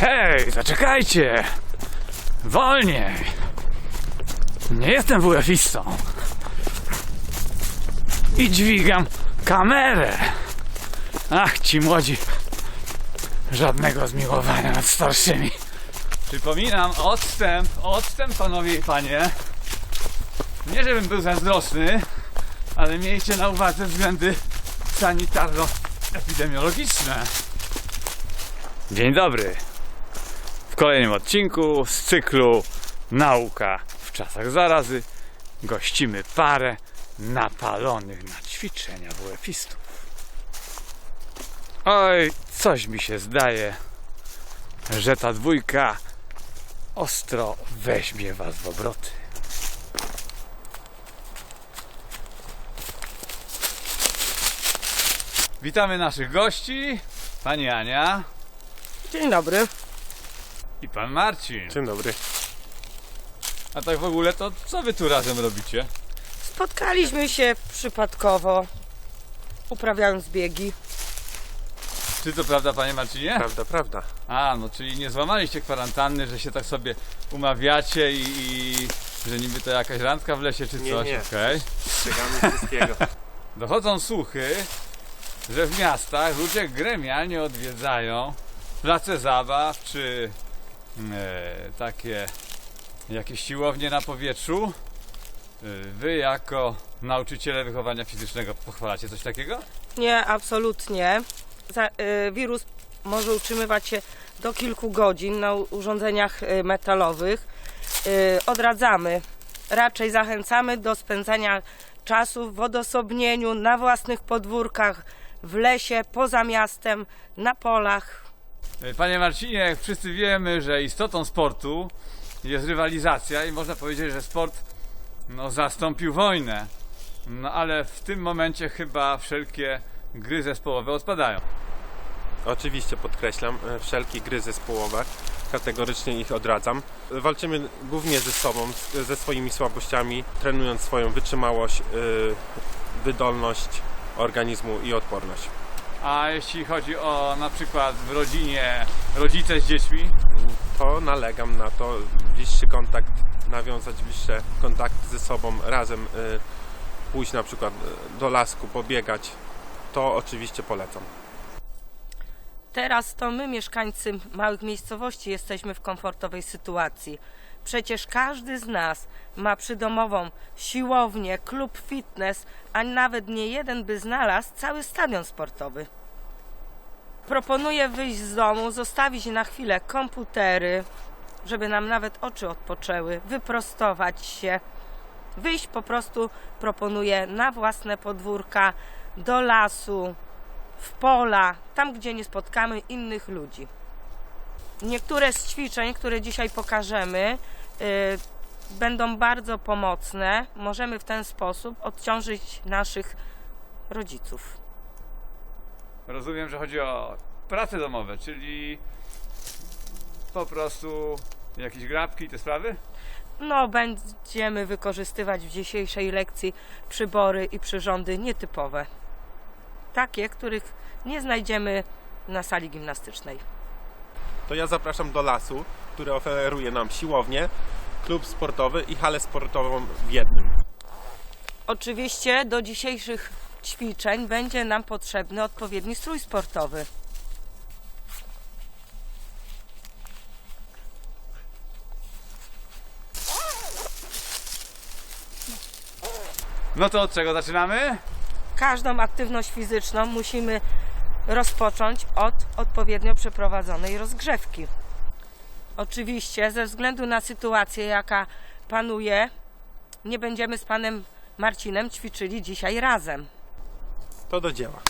Hej, zaczekajcie! Wolniej! Nie jestem WF-istą. I dźwigam kamerę. Ach, ci młodzi. Żadnego zmiłowania nad starszymi. Przypominam, odstęp, odstęp panowie i panie. Nie żebym był zazdrosny, ale miejcie na uwadze względy sanitarno-epidemiologiczne. Dzień dobry. W kolejnym odcinku z cyklu Nauka w czasach zarazy gościmy parę napalonych na ćwiczenia WF-istów. Oj, coś mi się zdaje, że ta dwójka ostro weźmie was w obroty. Witamy naszych gości, pani Ania Dzień dobry. I pan Marcin. Dzień dobry. A tak w ogóle to co wy tu razem robicie? Spotkaliśmy się przypadkowo, uprawiając biegi. Czy to prawda panie Marcinie? Prawda, prawda. A, no czyli nie złamaliście kwarantanny, że się tak sobie umawiacie i, i że niby to jakaś randka w lesie czy Nie, coś, nie. okej? Przestrzegamy wszystkiego. Dochodzą słuchy, że w miastach ludzie gremialnie odwiedzają place zabaw czy takie jakieś siłownie na powietrzu. E, Wy jako nauczyciele wychowania fizycznego pochwalacie coś takiego? Nie, absolutnie. Za, y, wirus może utrzymywać się do kilku godzin na urządzeniach metalowych. Y, odradzamy, raczej zachęcamy do spędzania czasu w odosobnieniu, na własnych podwórkach, w lesie, poza miastem, na polach. E, Panie Marcinie, jak wszyscy wiemy, że istotą sportu jest rywalizacja i można powiedzieć, że sport no, zastąpił wojnę. No ale w tym momencie chyba wszelkie gry zespołowe odpadają. Oczywiście podkreślam, e, wszelkie gry zespołowe, kategorycznie ich odradzam. Walczymy głównie ze sobą, ze swoimi słabościami, trenując swoją wytrzymałość, y, wydolność organizmu i odporność. A jeśli chodzi o na przykład w rodzinie rodzice z dziećmi, To nalegam na to, bliższy kontakt, nawiązać bliższe kontakty ze sobą, razem y, pójść na przykład y, do lasku, pobiegać. To oczywiście polecam. Teraz to my, mieszkańcy małych miejscowości, jesteśmy w komfortowej sytuacji. Przecież każdy z nas ma przydomową siłownię, klub fitness, a nawet nie jeden by znalazł cały stadion sportowy. Proponuję wyjść z domu, zostawić na chwilę komputery, żeby nam nawet oczy odpoczęły, wyprostować się. Wyjść po prostu proponuję na własne podwórka, do lasu, w pola, tam gdzie nie spotkamy innych ludzi. Niektóre z ćwiczeń, które dzisiaj pokażemy, będą bardzo pomocne. Możemy w ten sposób odciążyć naszych rodziców. rozumiem, że chodzi o prace domowe, czyli po prostu jakieś grabki i te sprawy? No, będziemy wykorzystywać w dzisiejszej lekcji przybory i przyrządy nietypowe. Takie, których nie znajdziemy na sali gimnastycznej. to ja zapraszam do lasu, który oferuje nam siłownię, klub sportowy i halę sportową w jednym. Oczywiście do dzisiejszych ćwiczeń będzie nam potrzebny odpowiedni strój sportowy. No to od czego zaczynamy? Każdą aktywność fizyczną musimy rozpocząć od odpowiednio przeprowadzonej rozgrzewki. Oczywiście, ze względu na sytuację, jaka panuje, nie będziemy z panem Marcinem ćwiczyli dzisiaj razem. To do dzieła.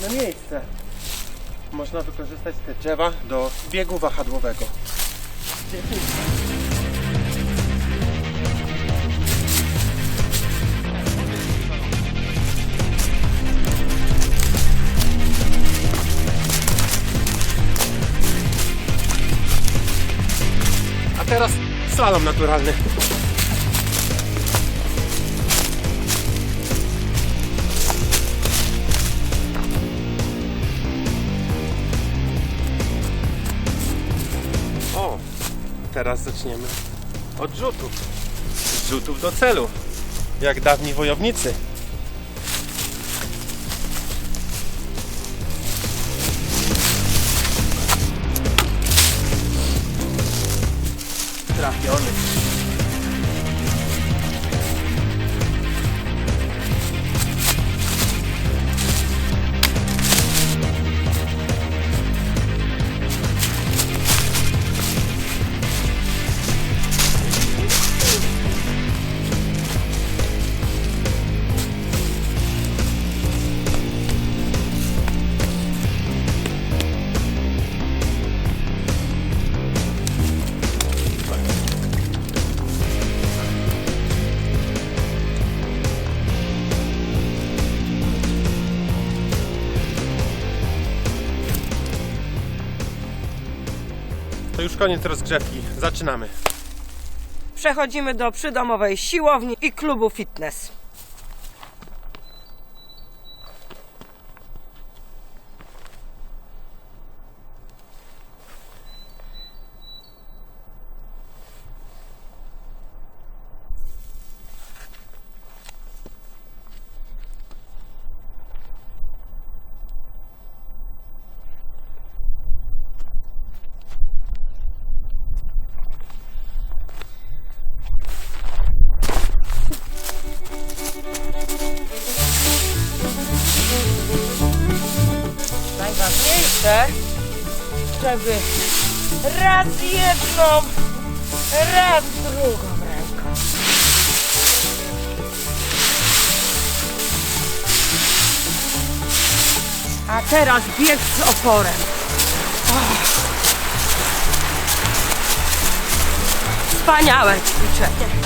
Jakie świetne miejsce. Można wykorzystać te drzewa do biegu wahadłowego. A teraz slalom naturalny. Teraz zaczniemy od rzutów. Rzutów do celu. Jak dawni wojownicy. Trafiony. To już koniec rozgrzewki. Zaczynamy. Przechodzimy do przydomowej siłowni i klubu fitness. Żeby raz jedną, raz drugą ręką. A teraz bieg z oporem. Och. Wspaniałe ćwiczenie.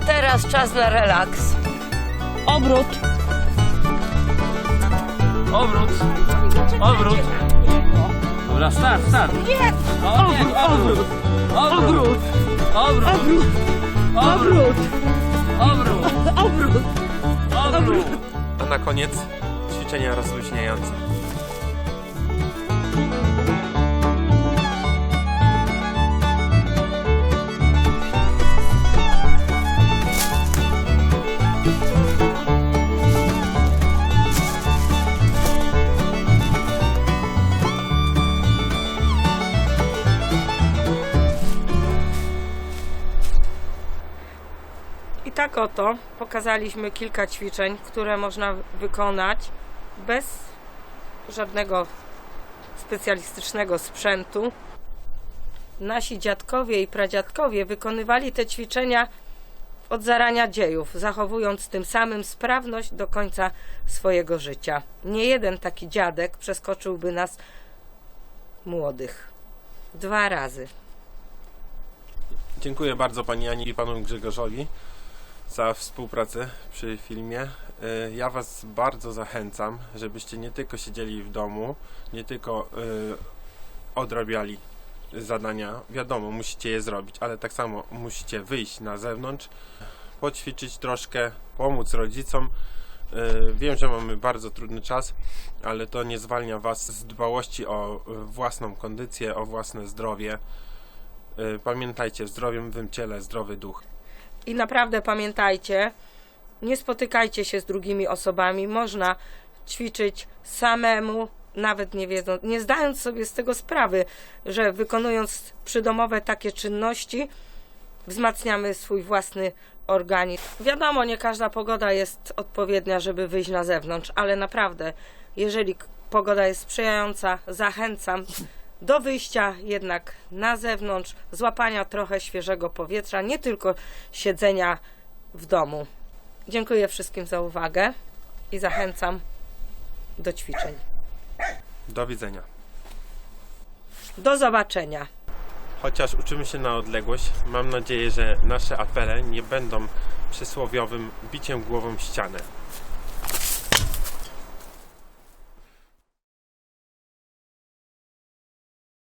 Teraz czas na relaks. Obrót. Obrót. Obrót. Dobra, start, start. Nie! O, nie, obrót. Obrót. Obrót. Obrót. Obrót. Obrót. Obrót. Obrót. A na koniec ćwiczenia rozluźniające. Tak oto pokazaliśmy kilka ćwiczeń, które można wykonać bez żadnego specjalistycznego sprzętu. Nasi dziadkowie i pradziadkowie wykonywali te ćwiczenia od zarania dziejów, zachowując tym samym sprawność do końca swojego życia. Nie jeden taki dziadek przeskoczyłby nas młodych. Dwa razy. Dziękuję bardzo Pani Ani i Panu Grzegorzowi za współpracę przy filmie. Y, Ja Was bardzo zachęcam, żebyście nie tylko siedzieli w domu, nie tylko y, odrabiali zadania. Wiadomo, musicie je zrobić, ale tak samo musicie wyjść na zewnątrz, poćwiczyć troszkę, pomóc rodzicom. Y, Wiem, że mamy bardzo trudny czas, ale to nie zwalnia Was z dbałości o własną kondycję, o własne zdrowie. Pamiętajcie, w zdrowym ciele zdrowy duch. I naprawdę pamiętajcie, nie spotykajcie się z drugimi osobami. Można ćwiczyć samemu, nawet nie wiedząc, nie zdając sobie z tego sprawy, że wykonując przydomowe takie czynności, wzmacniamy swój własny organizm. Wiadomo, nie każda pogoda jest odpowiednia, żeby wyjść na zewnątrz, ale naprawdę, jeżeli pogoda jest sprzyjająca, zachęcam do wyjścia jednak na zewnątrz, złapania trochę świeżego powietrza, nie tylko siedzenia w domu. Dziękuję wszystkim za uwagę i zachęcam do ćwiczeń. Do widzenia. Do zobaczenia. Chociaż uczymy się na odległość, mam nadzieję, że nasze apele nie będą przysłowiowym biciem głową w ścianę.